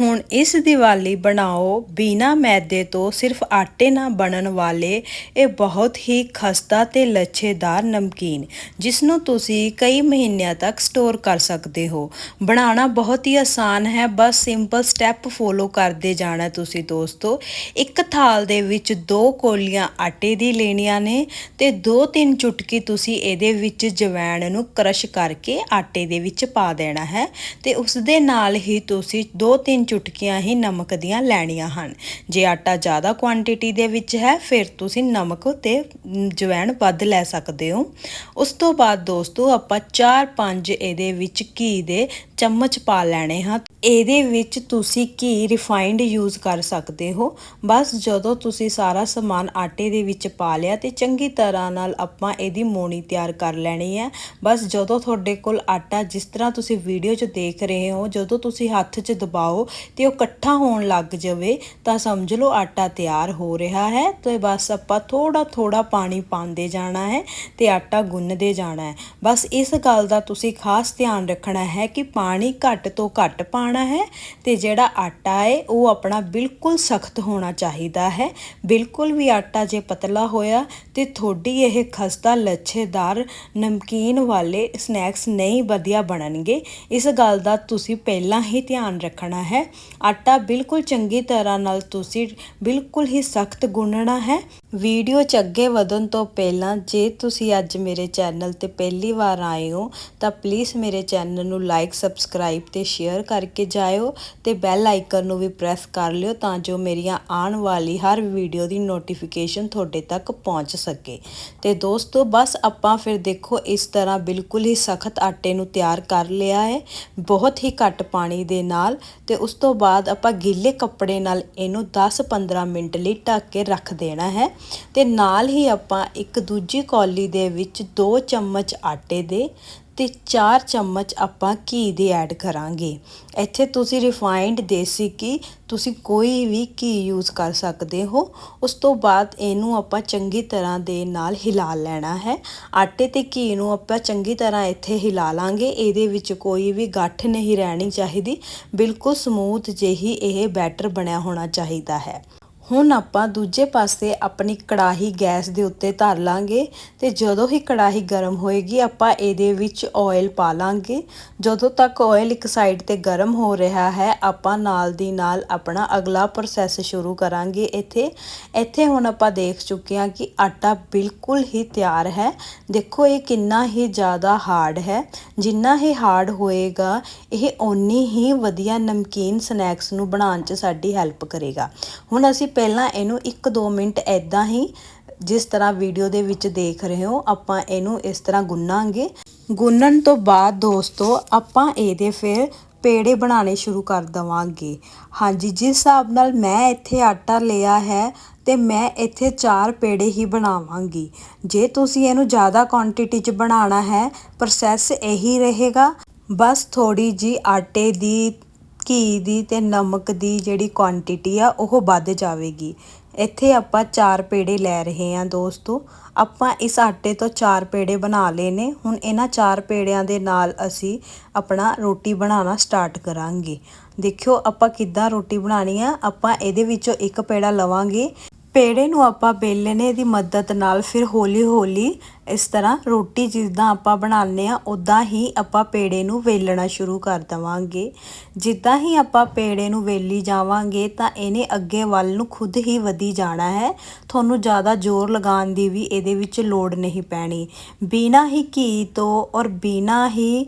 ਹੁਣ ਇਸ ਦੀਵਾਲੀ ਬਣਾਓ, ਬਿਨਾ ਮੈਦੇ ਤੋਂ ਸਿਰਫ ਆਟੇ ਨਾਲ ਬਣਨ ਵਾਲੇ, ਇਹ ਬਹੁਤ ਹੀ ਖਸਤਾ ਤੇ ਲੱਛੇਦਾਰ ਨਮਕੀਨ ਜਿਸ ਨੂੰ ਤੁਸੀਂ ਕਈ ਮਹੀਨਿਆਂ ਤੱਕ ਸਟੋਰ ਕਰ ਸਕਦੇ ਹੋ। ਬਣਾਉਣਾ ਬਹੁਤ ਹੀ ਆਸਾਨ ਹੈ, ਬਸ ਸਿੰਪਲ ਸਟੈਪ ਫੋਲੋ ਕਰਦੇ ਜਾਣਾ ਤੁਸੀਂ ਦੋਸਤੋ। ਇੱਕ ਥਾਲ ਦੇ ਵਿੱਚ ਦੋ ਕੋਲੀਆਂ ਆਟੇ ਦੀ ਲੈਣੀਆਂ ਨੇ ਤੇ ਦੋ ਤਿੰਨ ਚੁਟਕੀ ਤੁਸੀਂ ਇਹਦੇ ਵਿੱਚ ਜਵੈਣ ਨੂੰ ਕਰਸ਼ ਕਰਕੇ ਆਟੇ ਦੇ ਵਿੱਚ ਪਾ ਦੇਣਾ ਹੈ ਤੇ ਉਸ ਦੇ ਨਾਲ ਹੀ ਤੁਸੀਂ ਦੋ ਤਿੰਨ ਚੁਟਕੀਆਂ ਹੀ ਨਮਕ ਦੀਆਂ ਲੈਣੀਆਂ ਹਨ। ਜੇ ਆਟਾ ਜ਼ਿਆਦਾ ਕੁਆਂਟੀਟੀ ਦੇ ਵਿੱਚ ਹੈ, ਫਿਰ ਤੁਸੀਂ ਨਮਕ ਤੇ ਜਵੈਣ ਵੱਧ ਲੈ ਸਕਦੇ ਹੋ। ਉਸ ਤੋਂ ਬਾਅਦ ਦੋਸਤੋ, ਆਪਾਂ 4-5 ਇਹਦੇ ਵਿੱਚ ਘੀ ਦੇ ਚਮਚ ਪਾ ਲੈਣੇ ਹਾਂ। ਇਹਦੇ ਵਿੱਚ ਤੁਸੀਂ ਘੀ ਰਿਫਾਈਨਡ ਯੂਜ਼ ਕਰ ਸਕਦੇ ਹੋ? ਬਸ ਜਦੋਂ ਤੁਸੀਂ ਸਾਰਾ ਸਮਾਨ ਆਟੇ ਦੇ ਵਿੱਚ ਪਾ ਲਿਆ ਤੇ ਚੰਗੀ ਤਰ੍ਹਾਂ ਨਾਲ ਆਪਾਂ ਇਹਦੀ ਮੋਣੀ ਤਿਆਰ ਕਰ ਲੈਣੀ ਹੈ। ਬਸ ਜਦੋਂ ਤੁਹਾਡੇ ਕੋਲ ਆਟਾ ਜਿਸ ਤਰ੍ਹਾਂ ਤੁਸੀਂ ਵੀਡੀਓ 'ਚ ਦੇਖ ਰਹੇ ਹੋ, ਜਦੋਂ ਤੁਸੀਂ ਹੱਥ 'ਚ ਦਬਾਓ ਤੇ ਉਹ ਇਕੱਠਾ ਹੋਣ ਲੱਗ ਜਾਵੇ, ਤਾਂ ਸਮਝ ਲਓ ਆਟਾ ਤਿਆਰ ਹੋ ਰਿਹਾ ਹੈ। ਤੇ ਬਸ ਆਪਾਂ ਥੋੜਾ ਥੋੜਾ ਪਾਣੀ ਪਾਉਂਦੇ ਜਾਣਾ ਹੈ ਤੇ ਆਟਾ ਗੁੰਨਦੇ ਜਾਣਾ ਹੈ। ਬਸ ਇਸ ਗੱਲ ਦਾ ਤੁਸੀਂ ਖਾਸ ਧਿਆਨ ਰੱਖਣਾ ਹੈ ਕਿ ਪਾਣੀ ਘੱਟ ਤੋਂ ਘੱਟ ਪਾਣਾ ਹੈ ਤੇ ਜਿਹੜਾ ਆਟਾ ਹੈ, ਉਹ ਆਪਣਾ ਬਿਲਕੁਲ ਸਖਤ ਹੋਣਾ ਚਾਹੀਦਾ ਹੈ। ਬਿਲਕੁਲ ਵੀ ਆਟਾ ਜੇ ਪਤਲਾ ਹੋਇਆ ਤੇ ਤੁਹਾਡੀ ਇਹ ਖਸਤਾ ਲੱਛੇਦਾਰ ਨਮਕੀਨ ਵਾਲੇ ਸਨੈਕਸ ਨਹੀਂ ਵਧੀਆ ਬਣਨਗੇ। ਇਸ ਗੱਲ ਦਾ ਤੁਸੀਂ ਪਹਿਲਾਂ ਹੀ ਧਿਆਨ ਰੱਖਣਾ ਹੈ। ਆਟਾ ਬਿਲਕੁਲ ਚੰਗੀ ਤਰ੍ਹਾਂ ਨਾਲ ਤੁਸੀਂ ਬਿਲਕੁਲ ਹੀ ਸਖਤ ਗੁੰਨਣਾ ਹੈ। ਵੀਡੀਓ 'ਚ ਅੱਗੇ ਵਧਣ ਤੋਂ ਪਹਿਲਾਂ ਜੇ ਤੁਸੀਂ ਅੱਜ ਮੇਰੇ ਚੈਨਲ ਤੇ ਪਹਿਲੀ ਵਾਰ ਆਏ ਹੋ, ਤਾਂ ਪਲੀਜ਼ ਮੇਰੇ ਚੈਨਲ ਨੂੰ ਲਾਈਕ ਸਬਸਕ੍ਰਾਈਬ ਤੇ ਸ਼ੇਅਰ ਕਰਕੇ ਜਾਇਓ ਤੇ ਬੈਲ ਆਈਕਨ ਨੂੰ ਵੀ ਪ੍ਰੈਸ ਕਰ ਲਿਓ ਤਾਂ ਜੋ ਮੇਰੀਆਂ ਆਉਣ ਵਾਲੀ ਹਰ ਵੀਡੀਓ ਦੀ ਨੋਟੀਫਿਕੇਸ਼ਨ ਤੁਹਾਡੇ ਤੱਕ ਪਹੁੰਚ ਸਕੇ। ਤੇ ਦੋਸਤੋ, ਬਸ ਆਪਾਂ ਫਿਰ ਦੇਖੋ, ਇਸ ਤਰ੍ਹਾਂ ਬਿਲਕੁਲ ਹੀ ਸਖਤ ਆਟੇ ਨੂੰ ਤਿਆਰ ਕਰ ਲਿਆ ਹੈ, ਬਹੁਤ ਹੀ ਘੱਟ ਪਾਣੀ ਦੇ ਨਾਲ ਤੇ ਉਸ ਤੋਂ ਬਾਅਦ ਆਪਾਂ ਗਿੱਲੇ ਕੱਪੜੇ ਨਾਲ ਇਹਨੂੰ 10-15 ਮਿੰਟ ਲਈ ਢੱਕ ਕੇ ਰੱਖ ਦੇਣਾ ਹੈ। ਤੇ ਨਾਲ ਹੀ ਆਪਾਂ ਇੱਕ ਦੂਜੀ ਕੌਲੀ ਦੇ ਵਿੱਚ 2 ਚਮਚ ਆਟੇ ਦੇ ਤੇ 4 ਚਮਚ ਆਪਾਂ ਘੀ ਦੇ ਐਡ ਕਰਾਂਗੇ। ਇੱਥੇ ਤੁਸੀਂ ਰਿਫਾਈਨਡ ਦੇਸੀ ਘੀ ਤੁਸੀਂ ਕੋਈ ਵੀ ਘੀ ਯੂਜ਼ ਕਰ ਸਕਦੇ ਹੋ। ਉਸ ਤੋਂ ਬਾਅਦ ਇਹਨੂੰ ਆਪਾਂ ਚੰਗੀ ਤਰ੍ਹਾਂ ਦੇ ਨਾਲ ਹਿਲਾ ਲੈਣਾ ਹੈ। ਆਟੇ ਤੇ ਘੀ ਨੂੰ ਆਪਾਂ ਚੰਗੀ ਤਰ੍ਹਾਂ ਇੱਥੇ ਹਿਲਾ ਲਾਂਗੇ। ਇਹਦੇ ਵਿੱਚ ਕੋਈ ਵੀ ਗੱਠ ਨਹੀਂ ਰਹਿਣੀ ਚਾਹੀਦੀ। ਬਿਲਕੁਲ ਸਮੂਥ ਜਿਹੀ ਇਹ ਬੈਟਰ ਬਣਿਆ ਹੋਣਾ ਚਾਹੀਦਾ ਹੈ। ਹੁਣ ਆਪਾਂ ਦੂਜੇ ਪਾਸੇ ਆਪਣੀ ਕੜਾਹੀ ਗੈਸ ਦੇ ਉੱਤੇ ਧਰ ਲਾਂਗੇ ਤੇ ਜਦੋਂ ਹੀ ਕੜਾਹੀ ਗਰਮ ਹੋਏਗੀ, ਆਪਾਂ ਇਹਦੇ ਵਿੱਚ ਆਇਲ ਪਾ ਲਾਂਗੇ। ਜਦੋਂ ਤੱਕ ਆਇਲ ਇੱਕ ਸਾਈਡ ਤੇ ਗਰਮ ਹੋ ਰਿਹਾ ਹੈ, ਆਪਾਂ ਨਾਲ ਦੀ ਨਾਲ ਆਪਣਾ ਅਗਲਾ ਪ੍ਰੋਸੈਸ ਸ਼ੁਰੂ ਕਰਾਂਗੇ ਇੱਥੇ। ਇੱਥੇ ਹੁਣ ਆਪਾਂ ਦੇਖ ਚੁੱਕੇ ਹਾਂ ਕਿ ਆਟਾ ਬਿਲਕੁਲ ਹੀ ਤਿਆਰ ਹੈ। ਦੇਖੋ, ਇਹ ਕਿੰਨਾ ਹੀ ਜ਼ਿਆਦਾ ਹਾਰਡ ਹੈ। ਜਿੰਨਾ ਹੀ ਹਾਰਡ ਹੋਏਗਾ, ਇਹ ਓਨੀ ਹੀ ਵਧੀਆ ਨਮਕੀਨ ਸਨੈਕਸ ਨੂੰ ਬਣਾਉਣ 'ਚ ਸਾਡੀ ਹੈਲਪ ਕਰੇਗਾ। ਹੁਣ ਅਸੀਂ ਪਹਿਲਾਂ ਇਹਨੂੰ 1-2 ਮਿੰਟ ਐਦਾਂ ਹੀ ਜਿਸ ਤਰ੍ਹਾਂ ਵੀਡੀਓ ਦੇ ਵਿੱਚ ਦੇਖ ਰਹੇ ਹੋ, ਆਪਾਂ ਇਹਨੂੰ ਇਸ ਤਰ੍ਹਾਂ ਗੁੰਨਾਂਗੇ। ਗੁੰਨਣ ਤੋਂ ਬਾਅਦ ਦੋਸਤੋ, ਆਪਾਂ ਇਹਦੇ ਫਿਰ ਪੇੜੇ ਬਣਾਉਣੇ ਸ਼ੁਰੂ ਕਰ ਦਵਾਂਗੇ। ਹਾਂਜੀ, ਜਿਸ ਹਿਸਾਬ ਨਾਲ ਮੈਂ ਇੱਥੇ ਆਟਾ ਲਿਆ ਹੈ ਤੇ ਮੈਂ ਇੱਥੇ 4 ਪੇੜੇ ਹੀ ਬਣਾਵਾਂਗੀ। ਜੇ ਤੁਸੀਂ ਇਹਨੂੰ ਜ਼ਿਆਦਾ ਕੁਆਂਟੀਟੀ 'ਚ ਬਣਾਉਣਾ ਹੈ ਪ੍ਰੋਸੈਸ ਇਹੀ ਰਹੇਗਾ। ਬਸ ਥੋੜੀ ਜੀ ਆਟੇ ਦੀ ਘੀ ਦੀ ਤੇ ਨਮਕ ਦੀ ਜਿਹੜੀ ਕੁਆਂਟੀਟੀ ਆ, ਉਹ ਵੱਧ ਜਾਵੇਗੀ। ਇੱਥੇ ਆਪਾਂ ਚਾਰ ਪੇੜੇ ਲੈ ਰਹੇ ਹਾਂ ਦੋਸਤੋ। ਆਪਾਂ ਇਸ ਆਟੇ ਤੋਂ ਚਾਰ ਪੇੜੇ ਬਣਾ ਲਏ ਨੇ। ਹੁਣ ਇਹਨਾਂ ਚਾਰ ਪੇੜਿਆਂ ਦੇ ਨਾਲ ਅਸੀਂ ਆਪਣਾ ਰੋਟੀ ਬਣਾਉਣਾ ਸਟਾਰਟ ਕਰਾਂਗੇ। ਦੇਖਿਓ ਆਪਾਂ ਕਿੱਦਾਂ ਰੋਟੀ ਬਣਾਣੀ ਆ। ਆਪਾਂ ਇਹਦੇ ਵਿੱਚੋਂ ਇੱਕ ਪੇੜਾ ਲਵਾਂਗੇ। ਪੇੜੇ ਨੂੰ ਆਪਾਂ ਬੇਲਣੇ ਦੀ ਮਦਦ ਨਾਲ ਫਿਰ ਹੌਲੀ-ਹੌਲੀ ਇਸ ਤਰ੍ਹਾਂ ਰੋਟੀ ਜਿੱਦਾਂ ਆਪਾਂ ਬਣਾਉਂਦੇ ਆ ਉਦਾਂ ਹੀ ਆਪਾਂ ਪੇੜੇ ਨੂੰ ਵੇਲਣਾ ਸ਼ੁਰੂ ਕਰ ਦਵਾਂਗੇ। ਜਿੱਦਾਂ ਹੀ ਆਪਾਂ ਪੇੜੇ ਨੂੰ ਵੇਲੀ ਜਾਵਾਂਗੇ, ਤਾਂ ਇਹਨੇ ਅੱਗੇ ਵੱਲ ਨੂੰ ਖੁਦ ਹੀ ਵਧੀ ਜਾਣਾ ਹੈ। ਤੁਹਾਨੂੰ ਜ਼ਿਆਦਾ ਜ਼ੋਰ ਲਗਾਉਣ ਦੀ ਵੀ ਇਹਦੇ ਵਿੱਚ ਲੋੜ ਨਹੀਂ ਪੈਣੀ। ਬਿਨਾਂ ਹੀ ਘੀ ਤੋਂ ਔਰ ਬਿਨਾਂ ਹੀ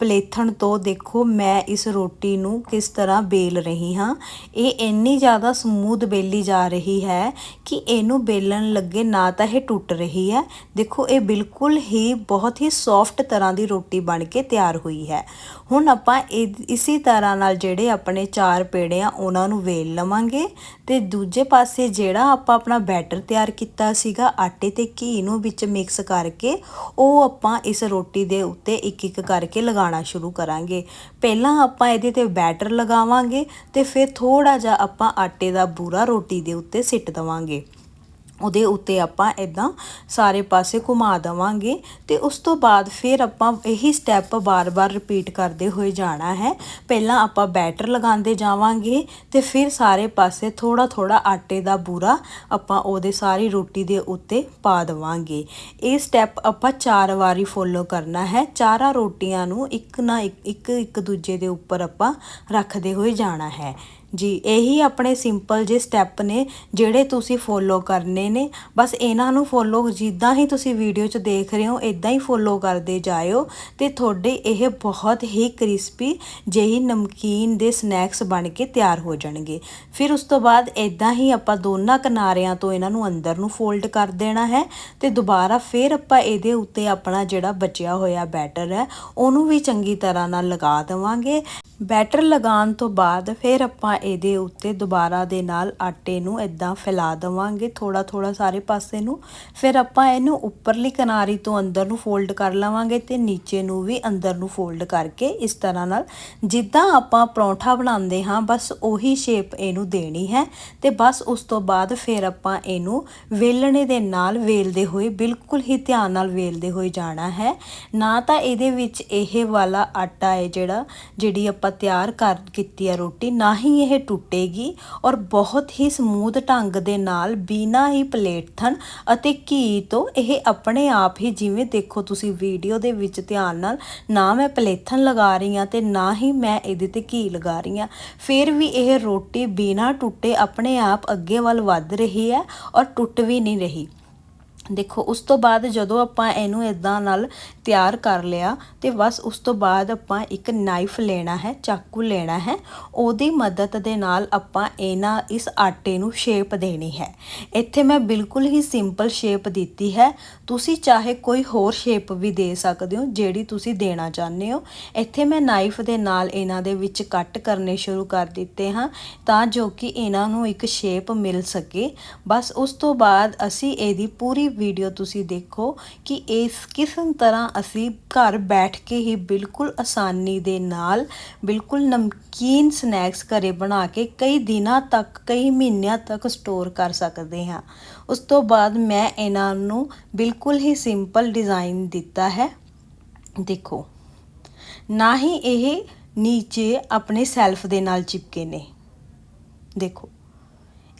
ਪਲੇਥਣ ਤੋਂ ਦੇਖੋ ਮੈਂ ਇਸ ਰੋਟੀ ਨੂੰ ਕਿਸ ਤਰ੍ਹਾਂ ਬੇਲ ਰਹੀ ਹਾਂ। ਇਹ ਇੰਨੀ ਜ਼ਿਆਦਾ ਸਮੂਥ ਬੇਲੀ ਜਾ ਰਹੀ ਹੈ ਕਿ ਇਹਨੂੰ ਬੇਲਣ ਲੱਗੇ ਨਾ ਤਾਂ ਇਹ ਟੁੱਟ ਰਹੀ ਹੈ ਦੇਖੋ, ਇਹ ਬਿਲਕੁਲ ਹੀ ਬਹੁਤ ਹੀ ਸੌਫਟ ਤਰ੍ਹਾਂ ਦੀ ਰੋਟੀ ਬਣ ਕੇ ਤਿਆਰ ਹੋਈ ਹੈ। ਹੁਣ ਆਪਾਂ ਇਸੇ ਤਰ੍ਹਾਂ ਨਾਲ ਜਿਹੜੇ ਆਪਣੇ ਚਾਰ ਪੇੜੇ ਆ, ਉਹਨਾਂ ਨੂੰ ਵੇਲ ਲਵਾਂਗੇ ਤੇ ਦੂਜੇ ਪਾਸੇ ਜਿਹੜਾ ਆਪਾਂ ਆਪਣਾ ਬੈਟਰ ਤਿਆਰ ਕੀਤਾ ਸੀਗਾ, ਆਟੇ ਤੇ ਘੀ ਨੂੰ ਵਿੱਚ ਮਿਕਸ ਕਰਕੇ, ਉਹ ਆਪਾਂ ਇਸ ਰੋਟੀ ਦੇ ਉੱਤੇ ਇੱਕ ਇੱਕ ਕਰਕੇ ਲਗਾਉਣਾ ਸ਼ੁਰੂ ਕਰਾਂਗੇ। ਪਹਿਲਾਂ ਆਪਾਂ ਇਹਦੇ ਤੇ ਬੈਟਰ ਲਗਾਵਾਂਗੇ ਤੇ ਫਿਰ ਥੋੜਾ ਜਿਹਾ ਆਪਾਂ ਆਟੇ ਦਾ ਬੂਰਾ ਰੋਟੀ ਦੇ ਉੱਤੇ ਸਿੱਟ ਦਵਾਂਗੇ। ਉਹਦੇ ਉੱਤੇ ਆਪਾਂ ਇਦਾਂ ਸਾਰੇ ਪਾਸੇ ਘੁਮਾ ਦੇਵਾਂਗੇ ਤੇ ਉਸ ਤੋਂ ਬਾਅਦ ਫਿਰ ਆਪਾਂ ਇਹੀ ਸਟੈਪ ਬਾਰ-ਬਾਰ ਰਿਪੀਟ ਕਰਦੇ ਹੋਏ ਜਾਣਾ ਹੈ। ਪਹਿਲਾਂ ਆਪਾਂ ਬੈਟਰ ਲਗਾਉਂਦੇ ਜਾਵਾਂਗੇ ਤੇ ਫਿਰ ਸਾਰੇ ਪਾਸੇ ਥੋੜਾ-ਥੋੜਾ ਆਟੇ ਦਾ ਬੂਰਾ ਆਪਾਂ ਉਹਦੇ ਸਾਰੀ ਰੋਟੀ ਦੇ ਉੱਤੇ ਪਾ ਦੇਵਾਂਗੇ। ਇਹ ਸਟੈਪ ਆਪਾਂ ਚਾਰ ਵਾਰੀ ਫੋਲੋ ਕਰਨਾ ਹੈ। ਚਾਰਾਂ ਰੋਟੀਆਂ ਨੂੰ ਇੱਕ ਨਾ ਇੱਕ ਇੱਕ ਦੂਜੇ ਦੇ ਉੱਪਰ ਆਪਾਂ ਰੱਖਦੇ ਹੋਏ ਜਾਣਾ ਹੈ। ਜੀ, ਇਹੀ ਆਪਣੇ ਸਿੰਪਲ ਜਿਹੇ ਸਟੈਪ ਨੇ ਜਿਹੜੇ ਤੁਸੀਂ ਫੋਲੋ ਕਰਨੇ ਨੇ। ਬਸ ਇਹਨਾਂ ਨੂੰ ਫੋਲੋ ਜਿੱਦਾਂ ਹੀ ਤੁਸੀਂ ਵੀਡੀਓ 'ਚ ਦੇਖ ਰਹੇ ਹੋ ਇਦਾਂ ਹੀ ਫੋਲੋ ਕਰਦੇ ਜਾਇਓ ਤੇ ਤੁਹਾਡੇ ਇਹ ਬਹੁਤ ਹੀ ਕ੍ਰਿਸਪੀ ਜਿਹੀ ਨਮਕੀਨ ਦੇ ਸਨੈਕਸ ਬਣ ਕੇ ਤਿਆਰ ਹੋ ਜਾਣਗੇ। ਫਿਰ ਉਸ ਤੋਂ ਬਾਅਦ ਇਦਾਂ ਹੀ ਆਪਾਂ ਦੋਨਾਂ ਕਿਨਾਰਿਆਂ ਤੋਂ ਇਹਨਾਂ ਨੂੰ ਅੰਦਰ ਨੂੰ ਫੋਲਡ ਕਰ ਦੇਣਾ ਹੈ ਤੇ ਦੁਬਾਰਾ ਫਿਰ ਆਪਾਂ ਇਹਦੇ ਉੱਤੇ ਆਪਣਾ ਜਿਹੜਾ ਬਚਿਆ ਹੋਇਆ ਬੈਟਰ ਹੈ, ਉਹਨੂੰ ਵੀ ਚੰਗੀ ਤਰ੍ਹਾਂ ਨਾਲ ਲਗਾ ਦੇਵਾਂਗੇ। ਬੈਟਰ ਲਗਾਉਣ ਤੋਂ ਬਾਅਦ ਫਿਰ ਆਪਾਂ ਇਹਦੇ ਉੱਤੇ ਦੁਬਾਰਾ ਦੇ ਨਾਲ ਆਟੇ ਨੂੰ ਇਦਾਂ ਫੈਲਾ ਦੇਵਾਂਗੇ ਥੋੜਾ ਥੋੜਾ ਸਾਰੇ ਪਾਸੇ ਨੂੰ। ਫਿਰ ਆਪਾਂ ਇਹਨੂੰ ਉੱਪਰਲੀ ਕਿਨਾਰੀ ਤੋਂ ਅੰਦਰ ਨੂੰ ਫੋਲਡ ਕਰ ਲਵਾਂਗੇ ਤੇ ਨੀਚੇ ਨੂੰ ਵੀ ਅੰਦਰ ਨੂੰ ਫੋਲਡ ਕਰਕੇ ਇਸ ਤਰ੍ਹਾਂ ਨਾਲ। ਜਿੱਦਾਂ ਆਪਾਂ ਪਰੌਂਠਾ ਬਣਾਉਂਦੇ ਹਾਂ, ਬਸ ਉਹੀ ਸ਼ੇਪ ਇਹਨੂੰ ਦੇਣੀ ਹੈ ਤੇ ਬਸ ਉਸ ਤੋਂ ਬਾਅਦ ਫਿਰ ਆਪਾਂ ਇਹਨੂੰ ਵੇਲਣੇ ਦੇ ਨਾਲ ਵੇਲਦੇ ਹੋਏ, ਬਿਲਕੁਲ ਹੀ ਧਿਆਨ ਨਾਲ ਵੇਲਦੇ ਹੋਏ ਜਾਣਾ ਹੈ। ਨਾ ਤਾਂ ਇਹਦੇ ਵਿੱਚ ਇਹ ਵਾਲਾ ਆਟਾ ਹੈ ਜਿਹੜਾ, ਜਿਹੜੀ ਆਪਾਂ ਤਿਆਰ ਕਰ, ਕੀਤੀ ਹੈ ਰੋਟੀ, ਨਾ ਹੀ ਇਹ ਟੁੱਟੇਗੀ ਔਰ ਬਹੁਤ ਹੀ ਸਮੂਥ ਢੰਗ ਦੇ ਨਾਲ ਬਿਨਾ ਹੀ ਪਲੇਟਥਨ ਅਤੇ ਘੀ ਤੋਂ ਇਹ ਆਪਣੇ ਆਪ ਹੀ ਜਿਵੇਂ ਦੇਖੋ ਤੁਸੀਂ ਵੀਡੀਓ ਦੇ ਵਿੱਚ ਧਿਆਨ ਨਾਲ, ਨਾ ਮੈਂ ਪਲੇਥਨ ਲਗਾ ਰਹੀ ਹਾਂ ਤੇ ਨਾ ਹੀ ਮੈਂ ਇਹਦੇ ਤੇ ਘੀ ਲਗਾ ਰਹੀ ਹਾਂ। ਫਿਰ ਵੀ ਇਹ ਰੋਟੀ ਬਿਨਾ ਟੁੱਟੇ ਆਪਣੇ ਆਪ ਅੱਗੇ ਵੱਲ ਵੱਧ ਰਹੀ ਹੈ ਔਰ ਟੁੱਟ ਵੀ ਨਹੀਂ ਰਹੀ। ਦੇਖੋ, ਉਸ ਤੋਂ ਬਾਅਦ ਜਦੋਂ ਆਪਾਂ ਇਹਨੂੰ ਇਦਾਂ ਨਾਲ ਤਿਆਰ ਕਰ ਲਿਆ, ਤੇ ਬਸ ਉਸ ਤੋਂ ਬਾਅਦ ਆਪਾਂ ਇੱਕ ਨਾਈਫ ਲੈਣਾ ਹੈ, ਚਾਕੂ ਲੈਣਾ ਹੈ। ਉਹਦੀ ਮਦਦ ਦੇ ਨਾਲ ਆਪਾਂ ਇਹਨਾਂ ਇਸ ਆਟੇ ਨੂੰ ਸ਼ੇਪ ਦੇਣੀ ਹੈ। ਇੱਥੇ ਮੈਂ ਬਿਲਕੁਲ ਹੀ ਸਿੰਪਲ ਸ਼ੇਪ ਦਿੱਤੀ ਹੈ। ਤੁਸੀਂ ਚਾਹੇ ਕੋਈ ਹੋਰ ਸ਼ੇਪ ਵੀ ਦੇ ਸਕਦੇ ਹੋ, ਜਿਹੜੀ ਤੁਸੀਂ ਦੇਣਾ ਚਾਹੁੰਦੇ ਹੋ। ਇੱਥੇ ਮੈਂ ਨਾਈਫ ਦੇ ਨਾਲ ਇਹਨਾਂ ਦੇ ਵਿੱਚ ਕੱਟ ਕਰਨੇ ਸ਼ੁਰੂ ਕਰ ਦਿੱਤੇ ਹਾਂ, ਤਾਂ ਜੋ ਕਿ ਇਹਨਾਂ ਨੂੰ ਇੱਕ ਸ਼ੇਪ ਮਿਲ ਸਕੇ। ਬਸ ਉਸ ਤੋਂ ਬਾਅਦ ਅਸੀਂ ਇਹਦੀ ਪੂਰੀ ਵੀਡੀਓ ਤੁਸੀਂ ਦੇਖੋ ਕਿ ਇਸ ਕਿਸ ਤਰ੍ਹਾਂ ਅਸੀਂ ਘਰ ਬੈਠ ਕੇ ਹੀ ਬਿਲਕੁਲ ਆਸਾਨੀ ਦੇ ਨਾਲ ਬਿਲਕੁਲ ਨਮਕੀਨ ਸਨੈਕਸ ਘਰੇ ਬਣਾ ਕੇ ਕਈ ਦਿਨਾਂ ਤੱਕ, ਕਈ ਮਹੀਨਿਆਂ ਤੱਕ ਸਟੋਰ ਕਰ ਸਕਦੇ ਹਾਂ। ਉਸ ਤੋਂ ਬਾਅਦ ਮੈਂ ਇਹਨਾਂ ਨੂੰ ਬਿਲਕੁਲ ਹੀ ਸਿੰਪਲ ਡਿਜ਼ਾਈਨ ਦਿੱਤਾ ਹੈ। ਦੇਖੋ, ਨਾ ਹੀ ਇਹ ਨੀਚੇ ਆਪਣੇ ਸੈਲਫ ਦੇ ਨਾਲ ਚਿਪਕੇ ਨੇ। ਦੇਖੋ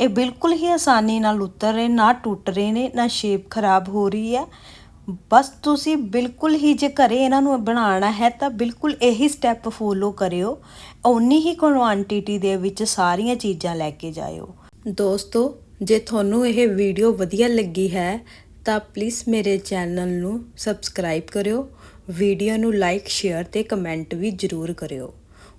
ਇਹ ਬਿਲਕੁਲ ਹੀ ਆਸਾਨੀ ਨਾਲ ਉਤਰ ਰਹੇ, ਨਾ ਟੁੱਟ ਰਹੇ ਨੇ, ਨਾ ਸ਼ੇਪ ਖਰਾਬ ਹੋ ਰਹੀ ਹੈ। ਬਸ ਤੁਸੀਂ ਬਿਲਕੁਲ ਹੀ ਜੇ ਘਰੇ ਇਹਨਾਂ ਨੂੰ ਬਣਾਉਣਾ ਹੈ ਤਾਂ ਬਿਲਕੁਲ ਇਹੀ ਸਟੈਪ ਫੋਲੋ ਕਰਿਓ। ਓਨੀ ਹੀ ਕੁਆਂਟੀਟੀ ਦੇ ਵਿੱਚ ਸਾਰੀਆਂ ਚੀਜ਼ਾਂ ਲੈ ਕੇ ਜਾਇਓ। ਦੋਸਤੋ, ਜੇ ਤੁਹਾਨੂੰ ਇਹ ਵੀਡੀਓ ਵਧੀਆ ਲੱਗੀ ਹੈ, ਤਾਂ ਪਲੀਜ਼ ਮੇਰੇ ਚੈਨਲ ਨੂੰ ਸਬਸਕ੍ਰਾਈਬ ਕਰਿਓ। ਵੀਡੀਓ ਨੂੰ ਲਾਈਕ ਸ਼ੇਅਰ ਤੇ ਕਮੈਂਟ ਵੀ ਜ਼ਰੂਰ ਕਰਿਓ।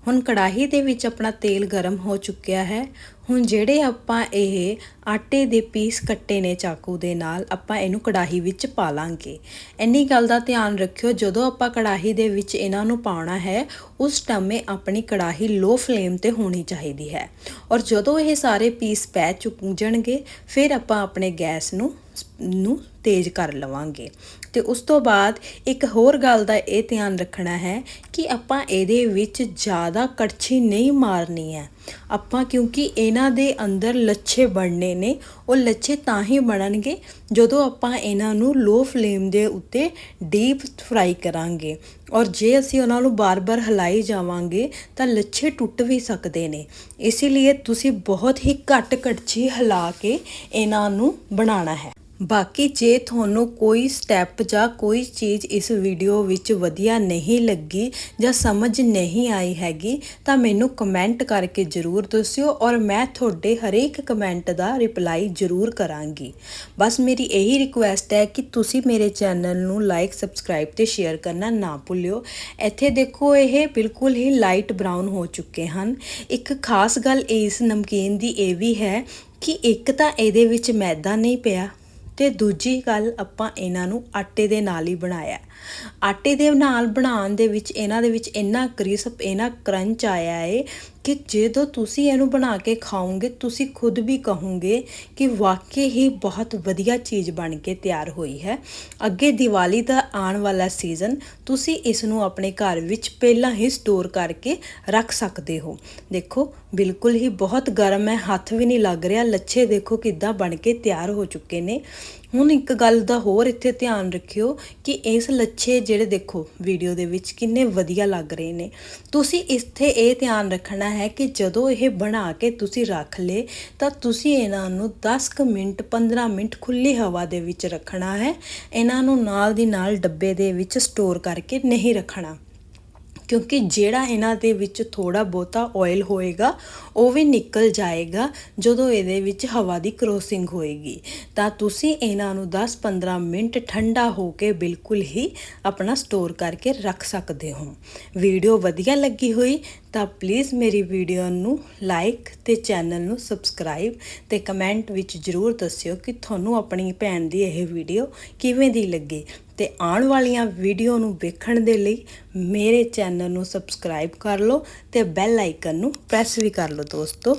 ਹੁਣ ਕੜਾਹੀ ਦੇ ਵਿੱਚ ਆਪਣਾ ਤੇਲ ਗਰਮ ਹੋ ਚੁੱਕਿਆ ਹੈ। ਹੁਣ ਜਿਹੜੇ ਆਪਾਂ ਇਹ ਆਟੇ ਦੇ ਪੀਸ ਕੱਟੇ ਨੇ ਚਾਕੂ ਦੇ ਨਾਲ, ਆਪਾਂ ਇਹਨੂੰ ਕੜਾਹੀ ਵਿੱਚ ਪਾ ਲਾਂਗੇ। ਇੰਨੀ ਗੱਲ ਦਾ ਧਿਆਨ ਰੱਖਿਓ, ਜਦੋਂ ਆਪਾਂ ਕੜਾਹੀ ਦੇ ਵਿੱਚ ਇਹਨਾਂ ਨੂੰ ਪਾਉਣਾ ਹੈ, ਉਸ ਟਮੇ ਆਪਣੀ ਕੜਾਹੀ ਲੋ ਫਲੇਮ ਤੇ ਹੋਣੀ ਚਾਹੀਦੀ ਹੈ। ਔਰ ਜਦੋਂ ਇਹ ਸਾਰੇ ਪੀਸ ਪੈ ਚੁੱਕਣਗੇ ਫਿਰ ਆਪਾਂ ਆਪਣੇ ਗੈਸ ਨੂੰ ਨੂੰ ਤੇਜ਼ ਕਰ ਲਵਾਂਗੇ। ਤੇ ਉਸ ਤੋਂ ਬਾਅਦ ਇੱਕ ਹੋਰ ਗੱਲ ਦਾ ਇਹ ਧਿਆਨ ਰੱਖਣਾ ਹੈ ਕਿ ਆਪਾਂ ਇਹਦੇ ਵਿੱਚ ਜ਼ਿਆਦਾ ਕੜਛੀ ਨਹੀਂ ਮਾਰਨੀ ਹੈ। ਆਪਾਂ ਕਿਉਂਕਿ ਇਹਨਾਂ ਦੇ ਅੰਦਰ ਲੱਛੇ ਬਣਨੇ ਨੇ, ਉਹ ਲੱਛੇ ਤਾਂ ਹੀ ਬਣਨਗੇ ਜਦੋਂ ਆਪਾਂ ਇਹਨਾਂ ਨੂੰ ਲੋ ਫਲੇਮ ਦੇ ਉੱਤੇ ਡੀਪ ਫਰਾਈ ਕਰਾਂਗੇ। ਔਰ ਜੇ ਅਸੀਂ ਉਹਨਾਂ ਨੂੰ ਬਾਰ-ਬਾਰ ਹਿਲਾਈ ਜਾਵਾਂਗੇ ਤਾਂ ਲੱਛੇ ਟੁੱਟ ਵੀ ਸਕਦੇ ਨੇ। ਇਸ ਲਈ ਤੁਸੀਂ ਬਹੁਤ ਹੀ ਘੱਟ ਕੜਛੀ ਹਿਲਾ ਕੇ ਇਹਨਾਂ ਨੂੰ ਬਣਾਉਣਾ ਹੈ। ਬਾਕੀ ਜੇ ਤੁਹਾਨੂੰ ਕੋਈ ਸਟੈਪ ਜਾਂ ਕੋਈ ਚੀਜ਼ ਇਸ ਵੀਡੀਓ ਵਿੱਚ ਵਧੀਆ ਨਹੀਂ ਲੱਗੀ ਜਾਂ ਸਮਝ ਨਹੀਂ ਆਈ ਹੈਗੀ, ਤਾਂ ਮੈਨੂੰ ਕਮੈਂਟ ਕਰਕੇ ਜ਼ਰੂਰ ਦੱਸਿਓ ਔਰ ਮੈਂ ਤੁਹਾਡੇ ਹਰੇਕ ਕਮੈਂਟ ਦਾ ਰਿਪਲਾਈ ਜ਼ਰੂਰ ਕਰਾਂਗੀ। ਬਸ ਮੇਰੀ ਇਹੀ ਰਿਕੁਐਸਟ ਹੈ ਕਿ ਤੁਸੀਂ ਮੇਰੇ ਚੈਨਲ ਨੂੰ ਲਾਈਕ ਸਬਸਕ੍ਰਾਈਬ ਤੇ ਸ਼ੇਅਰ ਕਰਨਾ ਨਾ ਭੁੱਲਿਓ। ਇੱਥੇ ਦੇਖੋ, ਇਹ ਬਿਲਕੁਲ ਹੀ ਲਾਈਟ ਬ੍ਰਾਊਨ ਹੋ ਚੁੱਕੇ ਹਨ। ਇੱਕ ਖਾਸ ਗੱਲ ਇਸ ਨਮਕੀਨ ਦੀ ਇਹ ਵੀ ਹੈ ਕਿ ਇੱਕ ਤਾਂ ਇਹਦੇ ਵਿੱਚ ਮੈਦਾ ਨਹੀਂ ਪਿਆ। ਤੇ ਦੂਜੀ ਗੱਲ ਆਪਾਂ ਇਹਨਾਂ ਨੂੰ ਆਟੇ ਦੇ ਨਾਲ ਹੀ ਬਣਾਇਆ ਆਟੇ ਦੇ ਨਾਲ ਬਣਾਉਣ ਦੇ ਵਿੱਚ ਇਹਨਾਂ ਦੇ ਵਿੱਚ ਇੰਨਾ ਕ੍ਰਿਸਪ ਇੰਨਾ ਕਰੰਚ ਆਇਆ ਏ ਕਿ ਜਦੋਂ ਤੁਸੀਂ ਇਹਨੂੰ ਬਣਾ ਕੇ ਖਾਓਗੇ, ਤੁਸੀਂ ਖੁਦ ਵੀ ਕਹੋਗੇ ਕਿ ਵਾਕਈ ਹੀ ਬਹੁਤ ਵਧੀਆ ਚੀਜ਼ ਬਣ ਕੇ ਤਿਆਰ ਹੋਈ ਹੈ। ਅੱਗੇ ਦੀਵਾਲੀ ਦਾ ਆਉਣ ਵਾਲਾ ਸੀਜ਼ਨ, ਤੁਸੀਂ ਇਸ ਨੂੰ ਆਪਣੇ ਘਰ ਵਿੱਚ ਪਹਿਲਾਂ ਹੀ ਸਟੋਰ ਕਰਕੇ ਰੱਖ ਸਕਦੇ ਹੋ। ਦੇਖੋ, ਬਿਲਕੁਲ ਹੀ ਬਹੁਤ ਗਰਮ ਹੈ, ਹੱਥ ਵੀ ਨਹੀਂ ਲੱਗ ਰਿਹਾ, ਲੱਛੇ ਦੇਖੋ ਕਿੱਦਾਂ ਬਣ ਕੇ ਤਿਆਰ ਹੋ ਚੁੱਕੇ ਨੇ। ਹੁਣ ਇੱਕ ਗੱਲ ਦਾ ਹੋਰ ਇੱਥੇ ਧਿਆਨ ਰੱਖਿਓ ਕਿ ਇਸ ਲੱਛੇ ਜਿਹੜੇ ਦੇਖੋ, ਵੀਡੀਓ ਦੇ ਵਿੱਚ ਕਿੰਨੇ ਵਧੀਆ ਲੱਗ ਰਹੇ ਨੇ। ਤੁਸੀਂ ਇੱਥੇ ਇਹ ਧਿਆਨ ਰੱਖਣਾ ਹੈ ਹੈ ਕਿ ਜਦੋਂ ਇਹ ਬਣਾ ਕੇ ਤੁਸੀਂ ਰੱਖ ਲੇ, ਤਾਂ ਤੁਸੀਂ ਇਹਨਾਂ ਨੂੰ 10 ਕੁ ਮਿੰਟ 15 ਮਿੰਟ ਖੁੱਲੀ ਹਵਾ ਦੇ ਵਿੱਚ ਰੱਖਣਾ ਹੈ। ਇਹਨਾਂ ਨੂੰ ਨਾਲ ਦੀ ਨਾਲ ਡੱਬੇ ਦੇ ਵਿੱਚ ਸਟੋਰ ਕਰਕੇ ਨਹੀਂ ਰੱਖਣਾ। ਕਿਉਂਕਿ ਜਿਹੜਾ ਇਹਨਾਂ ਦੇ ਵਿੱਚ ਥੋੜਾ ਬਹੁਤਾ ਆਇਲ ਹੋਏਗਾ, ਉਹ ਵੀ ਨਿਕਲ ਜਾਏਗਾ ਜਦੋਂ ਇਹਦੇ ਵਿੱਚ ਹਵਾ ਦੀ ਕ੍ਰੋਸਿੰਗ ਹੋਏਗੀ। ਤਾਂ ਤੁਸੀਂ ਇਹਨਾਂ ਨੂੰ 10-15 ਮਿੰਟ ਠੰਡਾ ਹੋ ਕੇ ਬਿਲਕੁਲ ਹੀ ਆਪਣਾ ਸਟੋਰ ਕਰਕੇ ਰੱਖ ਸਕਦੇ ਹੋ। ਵੀਡੀਓ ਵਧੀਆ ਲੱਗੀ ਹੋਈ ਤਾਂ ਪਲੀਜ਼ ਮੇਰੀ ਵੀਡੀਓ ਨੂੰ ਲਾਈਕ ਤੇ ਚੈਨਲ ਨੂੰ ਸਬਸਕ੍ਰਾਈਬ ਤੇ ਕਮੈਂਟ ਵਿੱਚ ਜਰੂਰ ਦੱਸਿਓ ਕਿ ਤੁਹਾਨੂੰ ਆਪਣੀ ਭੈਣ ਦੀ ਇਹ ਵੀਡੀਓ ਕਿਵੇਂ ਦੀ ਲੱਗੀ। ਤੇ ਆਉਣ ਵਾਲੀਆਂ ਵੀਡੀਓ ਨੂੰ ਵੇਖਣ ਦੇ ਲਈ ਮੇਰੇ ਚੈਨਲ ਨੂੰ ਸਬਸਕ੍ਰਾਈਬ ਕਰ ਲਓ ਤੇ ਬੈਲ ਆਈਕਨ ਨੂੰ ਪ੍ਰੈਸ ਵੀ ਕਰ ਲਓ ਦੋਸਤੋ।